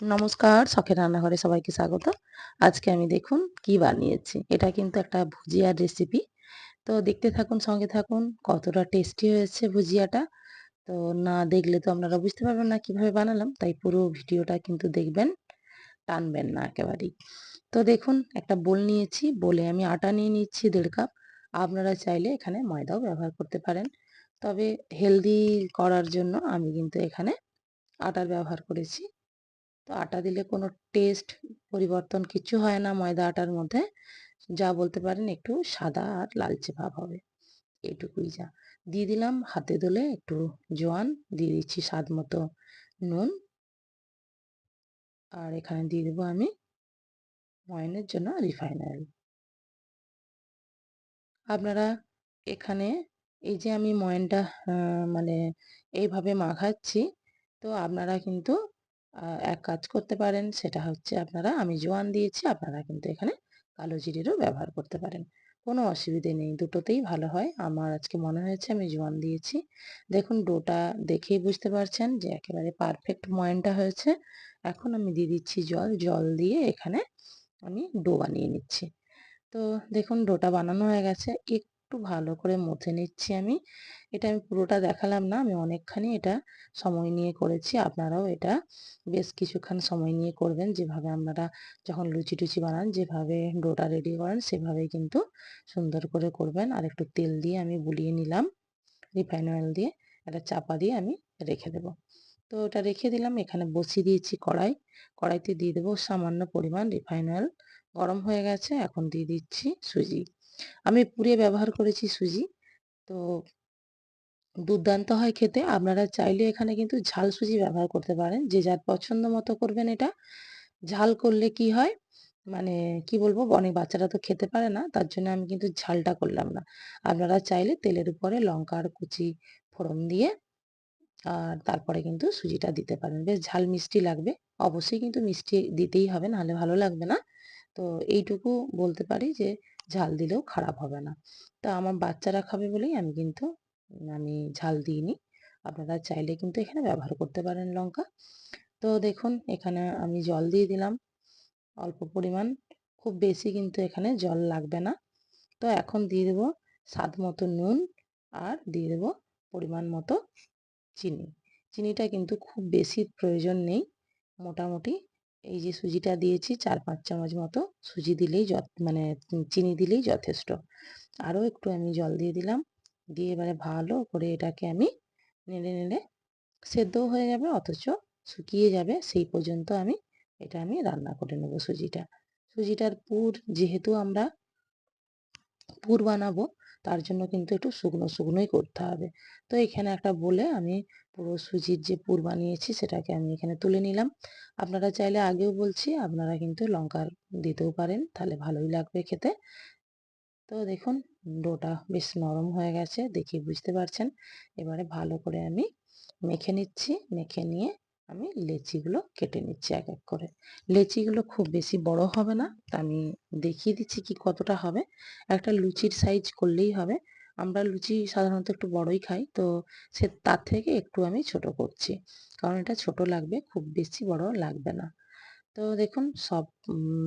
নমস্কার, শখের রান্নাঘরে সবাইকে স্বাগত। আজকে আমি দেখুন কি বানিয়েছি। এটা কিন্তু একটা ভুজিয়ার রেসিপি। তো দেখতে থাকুন, সঙ্গে থাকুন। কতটা টেস্টি হয়েছে ভুজিয়াটা। তো না দেখলে তো আপনারা বুঝতে পারবেন না কীভাবে বানালাম। তাই পুরো ভিডিওটা কিন্তু দেখবেন, টানবেন না একেবারেই। তো দেখুন একটা বোল নিয়েছি। বোলে আমি আটা নিয়ে নিচ্ছি দেড় কাপ। আপনারা চাইলে এখানে ময়দাও ব্যবহার করতে পারেন। তবে হেলদি করার জন্য আমি কিন্তু এখানে আটার ব্যবহার করেছি। তো আটা দিলে কোনো টেস্ট পরিবর্তন কিছু হয় না ময়দা আটার মধ্যে। যা বলতে পারেন একটু সাদা আর লালচে ভাব হবে। এইটুকুই যা। দিয়ে দিলাম হাতে দোলে একটু জোয়ান, দিয়ে দিচ্ছি স্বাদ মতো নুন। আর এখানে দিয়ে দেবো আমি ময়নের জন্য রিফাইন অয়েল আপনারা এখানে এই যে আমি ময়নটা মানে এইভাবে মাখাচ্ছি, তো আপনারা কিন্তু এক কাজ করতে পারেন, সেটা হচ্ছে আপনারা আমি জোয়ান দিয়েছি, আপনারা কিন্তু এখানে কালো জিরেরও ব্যবহার করতে পারেন। কোনো অসুবিধে নেই, দুটোতেই ভালো হয়। আমার আজকে মনে হয়েছে আমি জোয়ান দিয়েছি। দেখুন ডোটা দেখেই বুঝতে পারছেন যে একেবারে পারফেক্ট ময়নটা হয়েছে। এখন আমি দিয়ে দিচ্ছি জল জল দিয়ে এখানে আমি ডো বানিয়ে নিচ্ছি। তো দেখুন ডোটা বানানো হয়ে গেছে। একটু ভালো করে মথে নিচ্ছি আমি। এটা আমি পুরোটা দেখালাম না, আমি অনেকখানি এটা সময় নিয়ে করেছি। আপনারাও এটা বেশ কিছুক্ষণ সময় নিয়ে করবেন। যেভাবে আপনারা যখন লুচি টুচি বানান, যেভাবে ডোটা রেডি করেন, সেভাবেই কিন্তু সুন্দর করে করবেন। আর একটু তেল দিয়ে আমি বুলিয়ে নিলাম, রিফাইন অয়েল দিয়ে একটা চাপা দিয়ে আমি রেখে দেবো। তো ওটা রেখে দিলাম, এখানে বসিয়ে দিয়েছি কড়াই। কড়াইতে দিয়ে দেবো সামান্য পরিমাণ রিফাইন অয়েল। গরম হয়ে গেছে, এখন দিয়ে দিচ্ছি সুজি। আমি পুড়ে ব্যবহার করেছি সুজি। তো দুর্দান্ত হয় খেতে। আপনারা চাইলে এখানে কিন্তু ঝাল সুজি ব্যবহার করতে পারেন। যে যার পছন্দ মতো করবেন এটা। ঝাল করলে কি হয়? মানে কি বলব? অনেক বাচ্চারা তো খেতে পারে না। তার জন্য আমি কিন্তু ঝালটা করলাম না। আপনারা চাইলে তেলের উপরে লঙ্কার কুচি ফোড়ন দিয়ে, আর তারপরে কিন্তু সুজিটা দিতে পারেন। বেশ ঝাল মিষ্টি লাগবে। অবশ্যই কিন্তু মিষ্টি দিতেই হবে, নাহলে ভালো লাগবে না। তো এইটুকু বলতে পারি যে, ঝাল দিলেও খারাপ হবে না। তো আমার বাচ্চারা খাবে বলেই আমি কিন্তু, আমি ঝাল দিইনি। আপনারা চাইলে কিন্তু এখানে ব্যবহার করতে পারেন লঙ্কা। তো দেখুন, এখানে আমি জল দিয়ে দিলাম। অল্প পরিমাণ, খুব বেশি কিন্তু এখানে জল লাগবে না। তো এখন দিয়ে দেবো স্বাদ মতো নুন আর দিয়ে দেবো পরিমাণ মতো চিনি। চিনিটা কিন্তু খুব বেশি প্রয়োজন নেই, মোটামুটি এই যে সুজিটা দিয়েছি, চার পাঁচ চামচ মতো সুজি দিলেই মানে চিনি দিলেই যথেষ্ট। আরও একটু আমি জল দিয়ে দিলাম। দিয়ে এবারে ভালো করে এটাকে আমি নেড়ে নেড়ে সেদ্ধও হয়ে যাবে, অথচ শুকিয়ে যাবে, সেই পর্যন্ত আমি এটা আমি রান্না করে নেব সুজিটা। সুজিটার পুর যেহেতু আমরা পুর বানাবো তার জন্য কিন্তু একটু শুকনো শুকনোই করতে হবে। তো এখানে একটা বলে আমি পুরো সুজির যে পুর বানিয়েছি সেটাকে আমি এখানে তুলে নিলাম। আপনারা চাইলে আগেও বলছি, আপনারা কিন্তু লঙ্কার দিতেও পারেন, তাহলে ভালোই লাগবে খেতে। তো দেখুন, ডোটা বেশ নরম হয়ে গেছে, দেখি বুঝতে পারছেন। এবারে ভালো করে আমি মেখে নিচ্ছি, মেখে নিয়ে আমি লেচিগুলো কেটে নিচ্ছি এক এক করে। লেচিগুলো খুব বেশি বড় হবে না। তা আমি দেখিয়ে দিচ্ছি কি কতটা হবে। একটা লুচির সাইজ করলেই হবে। আমরা লুচি সাধারণত একটু বড়ই খাই, তো সে তার থেকে একটু আমি ছোট করছি। কারণ এটা ছোট লাগবে, খুব বেশি বড় লাগবে না। তো দেখুন, সব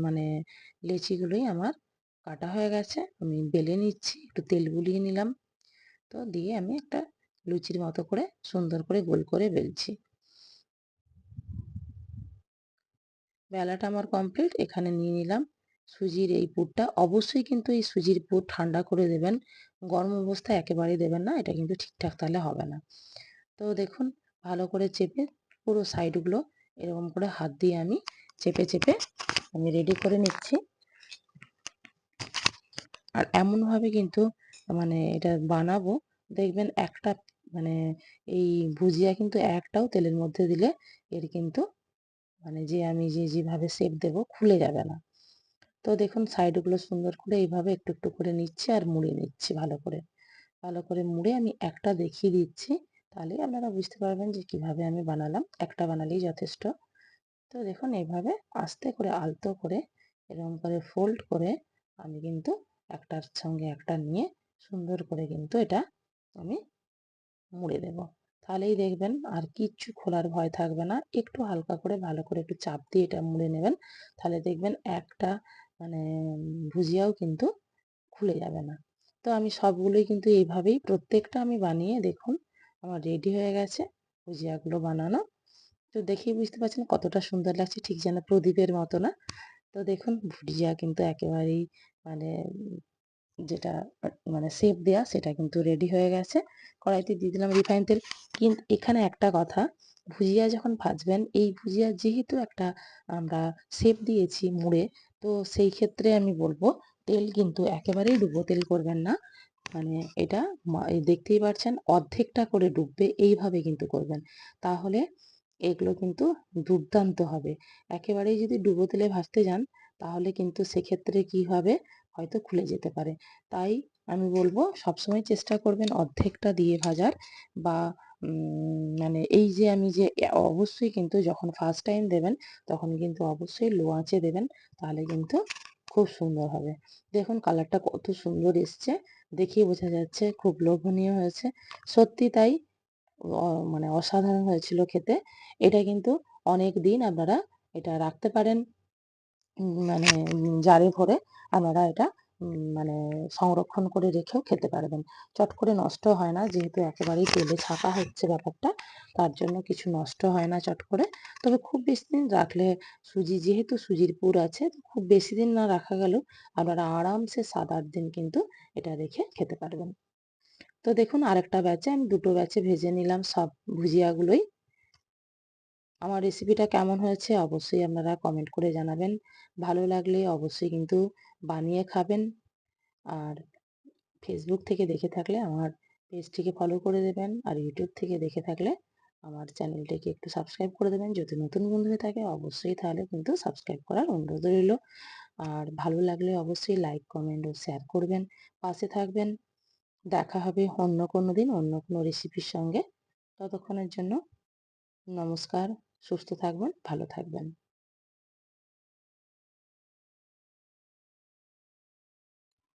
মানে লেচিগুলোই আমার কাটা হয়ে গেছে। আমি বেলে নিচ্ছি, একটু তেল বুলিয়ে নিলাম। তো দিয়ে আমি একটা লুচির মতো করে সুন্দর করে গোল করে বেলছি। বেলাটা আমার কমপ্লিট এখানে নিয়ে নিলাম সুজির এই পুরটা। অবশ্যই কিন্তু এই সুজির পুর ঠান্ডা করে দেবেন, গরম অবস্থায় একেবারেই দেবেন না, এটা কিন্তু ঠিকঠাক তাহলে হবে না। তো দেখুন, ভালো করে চেপে পুরো সাইডগুলো এরকম করে হাত দিয়ে আমি চেপে চেপে আমি রেডি করে নিচ্ছি। আর এমনভাবে কিন্তু মানে এটা বানাবো, দেখবেন একটা মানে এই ভুজিয়া কিন্তু একটাও তেলের মধ্যে দিলে এর কিন্তু মানে যে আমি যে যেভাবে সেপ দেব খুলে যাবে না। তো দেখুন সাইডগুলো সুন্দর করে এইভাবে একটু একটু করে নিচ্ছি আর মুড়ে নিচ্ছি ভালো করে। ভালো করে মুড়ে আমি একটা দেখিয়ে দিচ্ছি তাহলে আপনারা বুঝতে পারবেন যে কীভাবে আমি বানালাম। একটা বানালেই যথেষ্ট। তো দেখুন এইভাবে আস্তে করে আলতো করে, এরকম করে ফোল্ড করে আমি কিন্তু একটার সঙ্গে একটা নিয়ে সুন্দর করে কিন্তু এটা আমি মুড়ে দেব। তাহলেই দেখবেন আর কিচ্ছু খোলার ভয় থাকবে না। একটু হালকা করে ভালো করে একটু চাপ দিয়ে এটা মুড়ে নেবেন। তাহলে দেখবেন একটা মানে ভুজিয়াও কিন্তু খুলে যাবে না। তো আমি সবগুলোই কিন্তু এইভাবেই প্রত্যেকটা আমি বানিয়ে দেখুন আমার রেডি হয়ে গেছে, ভুজিয়াগুলো বানানো। তো দেখেই বুঝতে পারছেন কতটা সুন্দর লাগছে, ঠিক যেন প্রদীপের মতো না। তো দেখুন ভুজিয়া কিন্তু একেবারেই মানে যেটা মানে শেপ দেয়া, সেটা কিন্তু রেডি হয়ে গেছে। কড়াইতে দিয়ে দিলাম রিফাইন তেল। কিন্তু এখানে একটা কথা, ভুজিয়া যখন ভাজবেন, এই ভুজিয়া যেহেতু একটা আমরা সেপ দিয়েছি মুড়ে, তো সেই ক্ষেত্রে আমি বলব, তেল কিন্তু একেবারেই ডুবো, তেল করবেন না। মানে এটা দেখতেই পাচ্ছেন অর্ধেকটা করে ডুববে, এইভাবে কিন্তু করবেন। তাহলে এগুলো কিন্তু দুর্দান্ত হবে। একেবারেই যদি ডুবো তেলে ভাজতে যান, তাহলে কিন্তু সেক্ষেত্রে কি হবে? হয়তো খুলে যেতে পারে। তাই আমি বলব সবসময় চেষ্টা করবেন অর্ধেকটা দিয়ে ভাজার বা মানে এই যে আমি যে অবশ্যই কিন্তু যখন ফার্স্ট টাইম দেবেন তখন কিন্তু অবশ্যই লো আঁচে দেবেন তাহলে কিন্তু খুব সুন্দর হবে। দেখুন কালারটা কত সুন্দর এসছে দেখিয়ে বোঝা যাচ্ছে খুব লোভনীয় হয়েছে। সত্যি তাই মানে অসাধারণ হয়েছিল খেতে। এটা কিন্তু অনেক দিন আপনারা এটা রাখতে পারেন মানে জারে ভরে। আপনারা এটা মানে সংরক্ষণ করে রেখেও খেতে পারবেন। চট করে নষ্ট হয় না, যেহেতু একেবারেই তেলে ছাকা হচ্ছে ব্যাপারটা, তার জন্য কিছু নষ্ট হয় না চট করে। তবে খুব বেশি দিন রাখলে সুজি, যেহেতু সুজির পুর আছে খুব বেশি দিন না রাখা গেলেও আপনারা আরামসে সাত আট দিন কিন্তু এটা রেখে খেতে পারবেন। তো দেখুন, আরেকটা ব্যাচে আমি দুটো ব্যাচে ভেজে নিলাম সব ভুজিয়াগুলোই। আমার রেসিপিটা কেমন হয়েছে অবশ্যই আপনারা কমেন্ট করে জানাবেন। ভালো লাগলে অবশ্যই কিন্তু বানিয়ে খাবেন। আর ফেসবুক থেকে দেখে থাকলে আমার পেজটিকে ফলো করে দেবেন। আর ইউটিউব থেকে দেখে থাকলে আমার চ্যানেলটিকে একটু সাবস্ক্রাইব করে দেবেন। যদি নতুন বন্ধু হয়ে থাকে অবশ্যই তাহলে কিন্তু সাবস্ক্রাইব করার অনুরোধ রইল। আর ভালো লাগলে অবশ্যই লাইক কমেন্ট ও শেয়ার করবেন। পাশে থাকবেন। দেখা হবে অন্য কোনো দিন, অন্য কোনো রেসিপির সঙ্গে। ততক্ষণের জন্য নমস্কার, সুস্থ থাকবেন, ভালো থাকবেন।